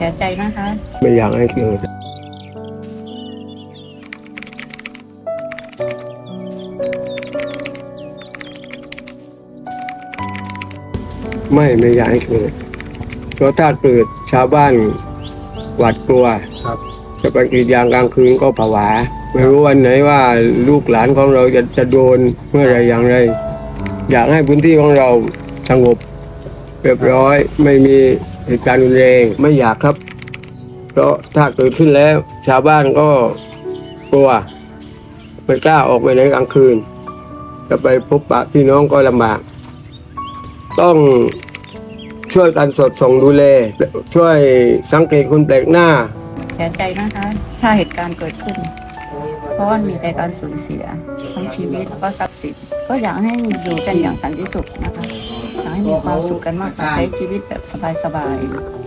เสียใจนะคะ ไม่อยากให้เกิดไม่ไม่อยากให้เกิด เพราะถ้าเกิดชาวบ้านหวาดกลัวครับจะไปกรีดยางกลางคืนก็ผวา ไม่รู้วันไหนว่าลูกหลานของเราจะจะโดนเมื่อไรอย่างไร อยากให้พื้นที่ของเราสงบเรียบร้อยไม่มี เหตุการณ์รุนแรงไม่อยากครับ เพราะถ้าเกิดขึ้นแล้ว ชาวบ้านก็กลัวไม่กล้าออกไปไหนกลางคืนจะไปพบปะพี่น้องก็ลำบาก ต้องช่วยกันสอดส่องดูแลช่วยสังเกตคนแปลกหน้า เสียใจนะคะถ้าเหตุการณ์เกิดขึ้น เพราะว่ามีแต่การสูญเสียทั้งชีวิตแล้วก็ทรัพย์สินก็อยากให้อยู่กันอย่างสันติสุขนะคะ ให้มีความสุขกันมากกว่าใช้ชีวิตแบบสบายๆ